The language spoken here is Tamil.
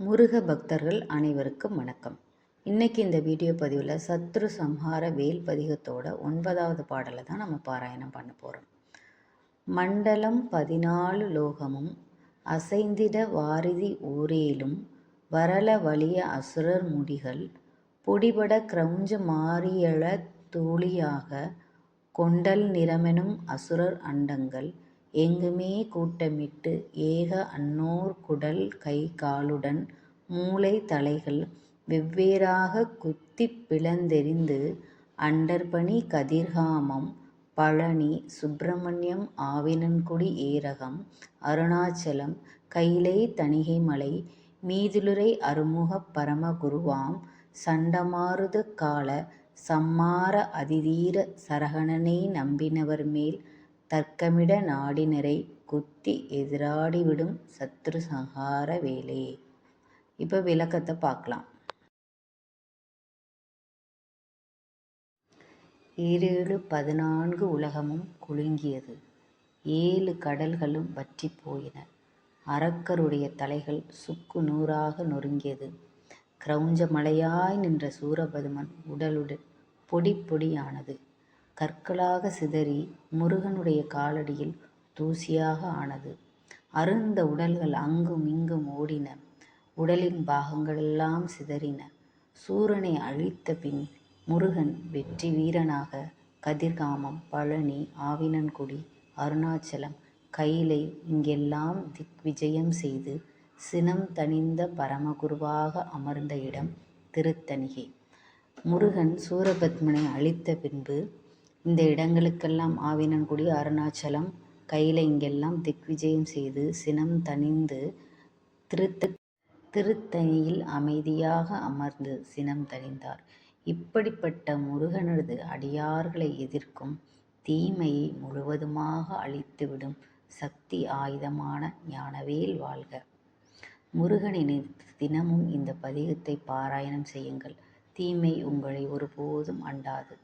முருக பக்தர்கள் அனைவருக்கும் வணக்கம். இன்னைக்கு இந்த வீடியோ பதிவில் சத்ரு சம்ஹார வேல் பதிகத்தோட ஒன்பதாவது பாடலை தான் நம்ம பாராயணம் பண்ண போகிறோம் மண்டலம் பதினாலு லோகமும் அசைந்திட வாரிதி ஊரேலும் வரல வலிய அசுரர் முடிகள் பொடிபட கிரௌஞ்ச மாரியழ தூளியாக கொண்டல் நிறமெனும் அசுரர் அண்டங்கள் எங்குமே கூட்டமிட்டு ஏக அன்னோர் குடல் கை காலுடன் மூளை தலைகள் வெவ்வேறாகக் குத்திப் பிளந்தெறிந்து அண்டர்பணி கதிர்காமம் பழனி சுப்பிரமணியம் ஆவினன்குடி ஏரகம் அருணாச்சலம் கைலை தணிகைமலை மீதுலுறை அருமுகப் பரமகுருவாம் சண்டமாருத கால சம்மார அதிதீர சரகணனை நம்பினவர் மேல் தர்க்கமிட நாடினரை குத்தி எதிராடிவிடும் சத்ரு சங்கார வேலே. இப்போ விளக்கத்தை பார்க்கலாம் ஏழு பதினான்கு உலகமும் குலுங்கியது. ஏழு கடல்களும் வற்றி போயின. அரக்கருடைய தலைகள் சுக்கு நூறாக நொறுங்கியது. கிரௌஞ்ச மலையாய் நின்ற சூரபதுமன் உடலுடன் பொடி பொடியானது. கற்களாக சிதறி முருகனுடைய காலடியில் தூசியாக ஆனது. அருந்த உடல்கள் அங்கும் இங்கும் ஓடின. உடலின் பாகங்களெல்லாம் சிதறின. சூரனை அழித்த பின் முருகன் வெற்றி வீரனாக கதிர்காமம் பழனி ஆவினன்குடி அருணாச்சலம் கைலை இங்கெல்லாம் திக் விஜயம் செய்து சினம் தணிந்த பரமகுருவாக அமர்ந்த இடம் திருத்தணிகை. முருகன் சூரபத்மனை அழித்த பின்பு இந்த இடங்களுக்கெல்லாம் ஆவினன்குடி அருணாச்சலம் கையில் இங்கெல்லாம் திக்விஜயம் செய்து சினம் தணிந்து திருத்த திருத்தணியில் அமைதியாக அமர்ந்து சினம் தணிந்தார். இப்படிப்பட்ட முருகனது அடியார்களை எதிர்க்கும் தீமையை முழுவதுமாக அழித்துவிடும் சக்தி ஆயுதமான ஞானவேல் வாழ்க. முருகனின் தினமும் இந்த பதிகத்தை பாராயணம் செய்யுங்கள். தீமை உங்களை ஒருபோதும் அண்டாது.